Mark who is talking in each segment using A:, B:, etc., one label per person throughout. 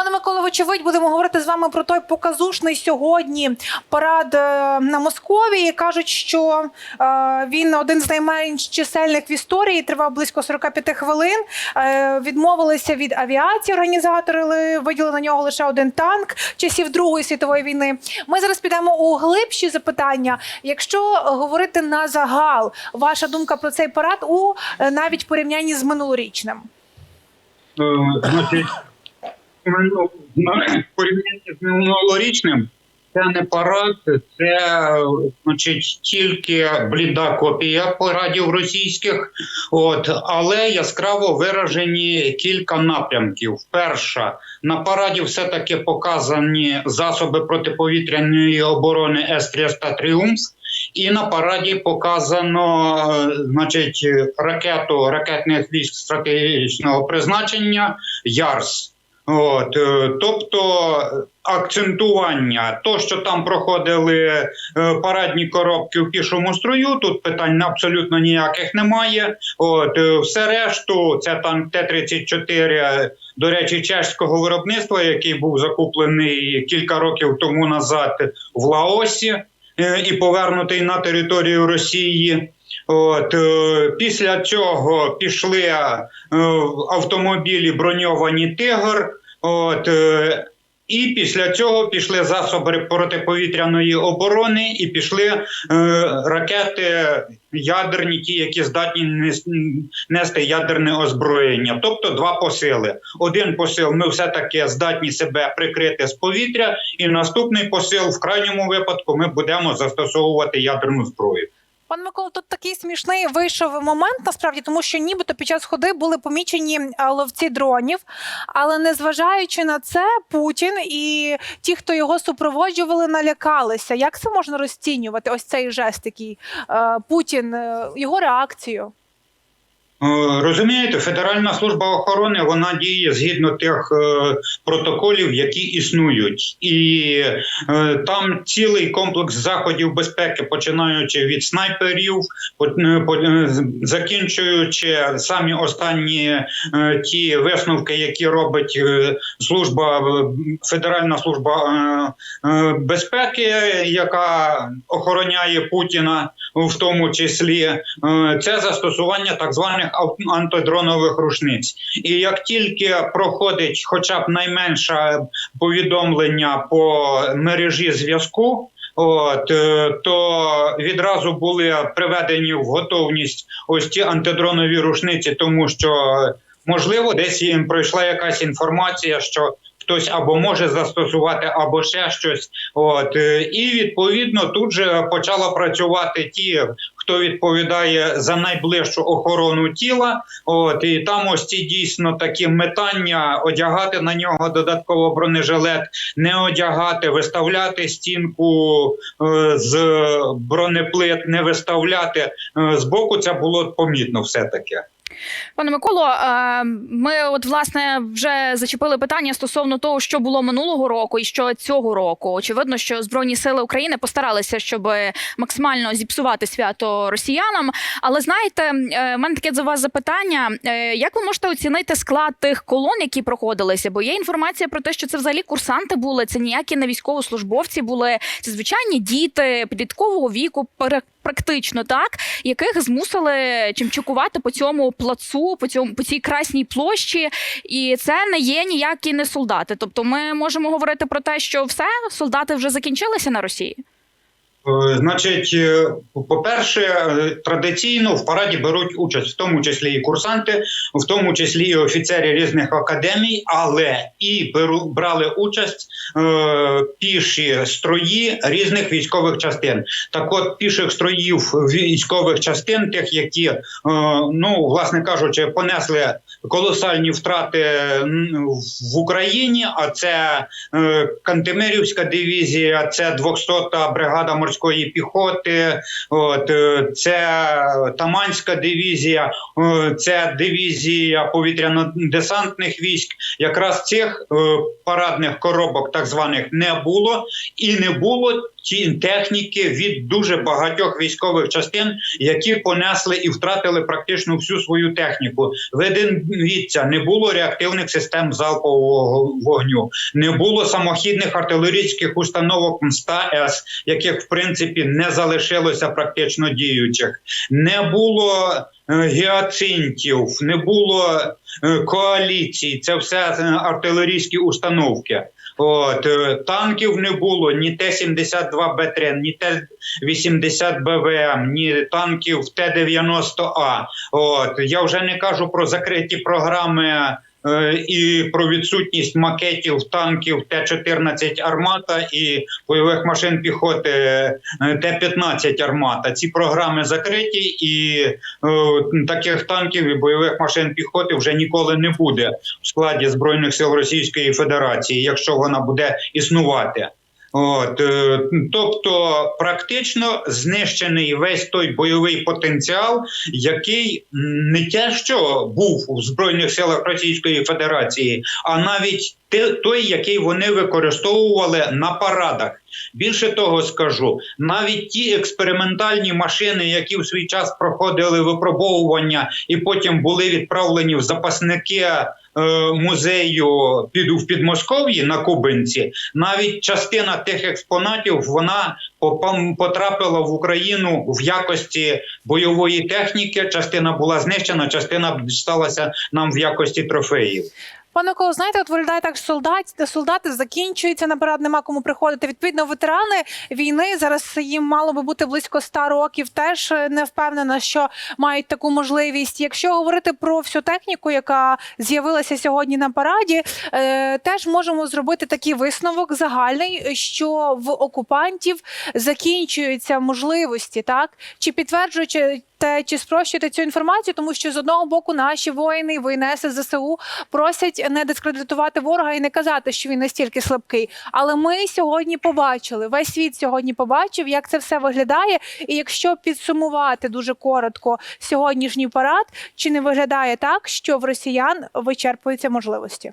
A: Пане Микола, вочевидь, будемо говорити з вами про той показушний сьогодні парад е, на Московії. Кажуть, що е, він один з найменш чисельних в історії, тривав близько 45 хвилин. Е, відмовилися від авіації організатори, ли- виділили на нього лише один танк часів Другої світової війни. Ми зараз підемо у глибші запитання. Якщо говорити на загал, ваша думка про цей парад у навіть порівнянні з минулорічним?
B: Значить, ну, на- порівнянні з минулорічним, це не парад, це значить тільки бліда копія парадів російських, от але яскраво виражені кілька напрямків. Перша на параді все таки показані засоби протиповітряної оборони С-300 Тріумф. І на параді показано, значить, ракету ракетних військ стратегічного призначення ЯРС. От, е, тобто акцентування, то, що там проходили е, парадні коробки в пішому строю, тут питань абсолютно ніяких немає. От, е, все решту, це танк Т-34, до речі, чеського виробництва, який був закуплений кілька років тому назад в Лаосі і повернутий на територію Росії. От після цього пішли автомобілі броньовані Тигр. От е, і після цього пішли засоби протиповітряної оборони, і пішли е, ракети ядерні, ті, які здатні нести ядерне озброєння. Тобто два посили. Один посил ми все таки здатні себе прикрити з повітря, і наступний посил в крайньому випадку ми будемо застосовувати ядерну зброю.
A: Пане Микола, тут такий смішний вийшов момент насправді, тому що нібито під час ходи були помічені ловці дронів, але незважаючи на це, Путін і ті, хто його супроводжували, налякалися. Як це можна розцінювати? Ось цей жест, який Путін, е, його реакцію.
B: Е, Розумієте, Федеральна служба охорони вона діє згідно тих е, протоколів, які існують, і е, там цілий комплекс заходів безпеки, починаючи від снайперів, закінчуючи самі останні ті висновки, які робить служба Федеральна служба безпеки, яка охороняє Путіна, в тому числі, це застосування так званих ав- антидронових рушниць. І як тільки проходить хоча б найменше повідомлення по мережі зв'язку. От е, то відразу були приведені в готовність ось ці антидронові рушниці, тому що можливо десь їм пройшла якась інформація, що хтось або може застосувати, або ще щось. От е, і відповідно тут же почала працювати ті, хто відповідає за найближчу охорону тіла. От і там ось ці дійсно такі метання, одягати на нього додатково бронежилет, не одягати, виставляти стінку е, з бронеплит, не виставляти з збоку. Це було помітно, все таки.
C: Пане Миколо, ми от власне вже зачепили питання стосовно того, що було минулого року і що цього року. Очевидно, що збройні сили України постаралися, щоб максимально зіпсувати свято росіянам. Але знаєте, е, в мене таке за вас запитання: Е, як ви можете оцінити склад тих колон, які проходилися? Бо є інформація про те, що це взагалі курсанти були, це ніякі не військовослужбовці були, це звичайні діти підліткового віку. Практично так, яких змусили чимчукувати по цьому плацу, по цьому по цій красній площі, і це не є ніякі не солдати. Тобто, ми можемо говорити про те, що все солдати вже закінчилися на Росії.
B: Е, Значить, е, по-перше, е, традиційно в параді беруть участь, в тому числі і курсанти, в тому числі і офіцери різних академій, але і брали участь е, піші строї різних військових частин. Так от піших строїв військових частин, тих, які, е, ну, власне кажучи, понесли колосальні втрати в Україні, а це е, Кантемирівська дивізія, це 200-та бригада морської піхоти, от, е, це Таманська дивізія, е, це дивізія повітряно-десантних військ. Якраз цих парадних коробок, так званих, не було, і не було техніки від дуже багатьох військових частин, які понесли і втратили практично всю свою техніку. Ви дивіться, не було реактивних систем залпового вогню, не було самохідних артилерійських установок МСТА-С, яких в принципі не залишилося практично діючих, не було е, гіацинтів, не було е, коаліцій. Це все е, артилерійські установки. От танків не було ні Т-72 Б3, ні Т-80 БВМ, ні танків Т-90А. От я вже не кажу про закриті програми. Е, І про відсутність макетів танків Т-14 Армата і бойових машин піхоти е, Т-15 Армата. Ці програми закриті, і е, таких танків і бойових машин піхоти вже ніколи не буде в складі збройних сил Російської Федерації, якщо вона буде існувати. От, е, тобто, практично знищений весь той бойовий потенціал, який не те, що був у збройних силах Російської Федерації, а навіть той, який вони використовували на парадах. Більше того скажу, навіть ті експериментальні машини, які в свій час проходили випробовування і потім були відправлені в запасники музею піду в Підмосков'ї на Кубинці, навіть частина тих експонатів вона потрапила в Україну в якості бойової техніки. Частина була знищена, частина дісталася нам в якості трофеїв.
A: Пане Коло, знаєте, от виглядає так, що солдати, солдати закінчуються на парад, нема кому приходити. Відповідно, ветерани війни зараз їм мало би бути близько ста років. Теж е, не впевнена, що мають таку можливість. Якщо говорити про всю техніку, яка з'явилася сьогодні на параді, е, теж можемо зробити такий висновок загальний, що в окупантів закінчуються можливості, так чи підтверджуючи те, чи спрощуєте цю інформацію, тому що з одного боку наші воїни і ЗСУ просять не дискредитувати ворога і не казати, що він настільки слабкий. Але ми сьогодні побачили, весь світ сьогодні побачив, як це все виглядає. І якщо підсумувати дуже коротко сьогоднішній парад, чи не виглядає так, що в росіян вичерпуються можливості?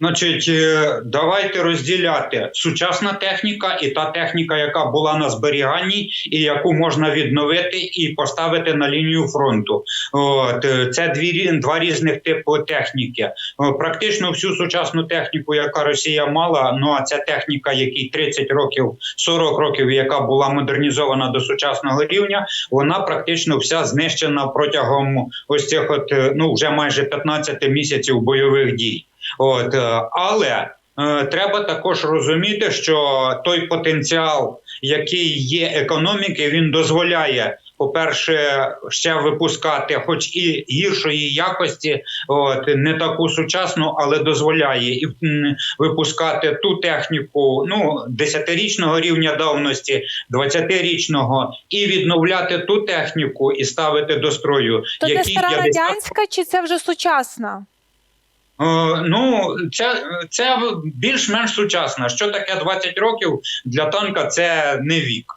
B: Значить, е, давайте розділяти сучасна техніка і та техніка, яка була на зберіганні, і яку можна відновити і поставити на лінію фронту. От е, це дві два різних типу техніки. Практично всю сучасну техніку, яка Росія мала, ну а ця техніка, якій 30 років, 40 років, яка була модернізована до сучасного рівня, вона практично вся знищена протягом ось цих от е, ну вже майже 15 місяців бойових дій. От, е, але е, треба також розуміти, що той потенціал, який є економіки, він дозволяє. По-перше, ще випускати, хоч і гіршої якості, от не таку сучасну, але дозволяє і випускати ту техніку, ну 10-річного рівня давності, 20-річного, і відновляти ту техніку і ставити до строю,
A: То це стара
B: 50
A: радянська, чи це вже сучасна?
B: Е, Ну, це, це більш-менш сучасна. Що таке 20 років для танка? Це не вік.